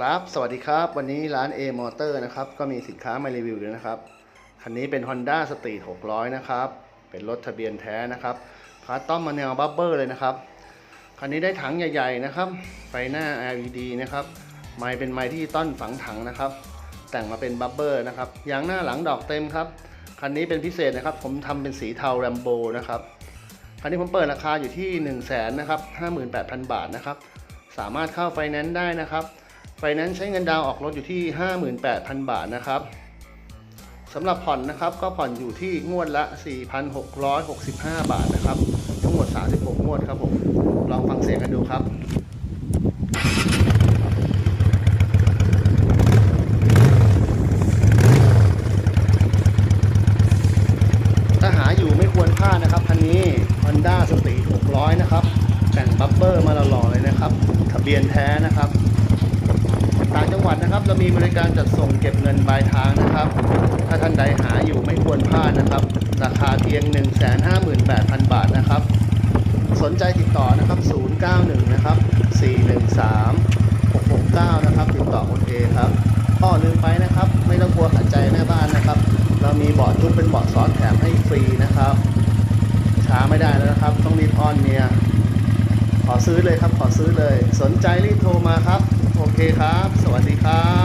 ครับ สวัสดีครับ วันนี้ร้าน A Motor นะครับ ก็มีสินค้ามารีวิวด้วนะครับ คันนี้เป็น Honda Street 600 นะครับ เป็นรถทะเบียนแท้นะครับคาร์ต้อมมาแนวบับเบอร์เลยนะครับ คันนี้ได้ถังใหญ่ๆนะครับ ไฟหน้า LED นะครับ ไม้เป็นไม้ที่ต้นฝังถังนะครับ แต่งมาเป็นบับเบอร์นะครับ ยางหน้าหลังดอกเต็มครับ คันนี้เป็นพิเศษนะครับ ผมทำเป็นสีเทาแรมโบนะครับ คันนี้ผมเปิดราคาอยู่ที่ 1 0 0 0 0แสนนะครับ 58,000 บาทนะครับ สามารถเข้าไฟแนนซ์ได้นะครับ ไฟแนนซ์ใช้เงินดาวออกรถอยู่ที่ 58,000 บาทนะครับสำหรับผ่อนนะครับก็ผ่อนอยู่ที่งวดละ 4,665 บาทนะครับ ทั้งหมด 36 งวดครับผม ลองฟังเสียงกันดูครับถ้าหาอยู่ไม่ควรพลาดนะครับคันนี้ Honda Street 600 นะครับ แต่งบัฟเฟอร์มาหล่อๆเลยนะครับ ทะเบียนแท้นะครับ ต่างจังหวัดนะครับ เรามีบริการจัดส่งเก็บเงินปลายทางนะครับ ถ้าท่านใดหาอยู่ไม่ควรพลาดนะครับ ราคาเพียง 158,000 บาทนะครับ สนใจติดต่อนะครับ 091 นะครับ 413 669 นะครับ ติดต่อคนเอครับอ้อลืมไปนะครับ ไม่ต้องกลัวขัดใจแม่บ้านนะครับ เรามีเบาะจุ๊บเป็นเบาะซ้อนแถมให้ฟรีนะครับ ช้าไม่ได้แล้วนะครับ ต้องรีบอ้อนเมียขอซื้อเลยครับ ขอซื้อเลย สนใจรีบโทรมาครับ เคครับ สวัสดีครับ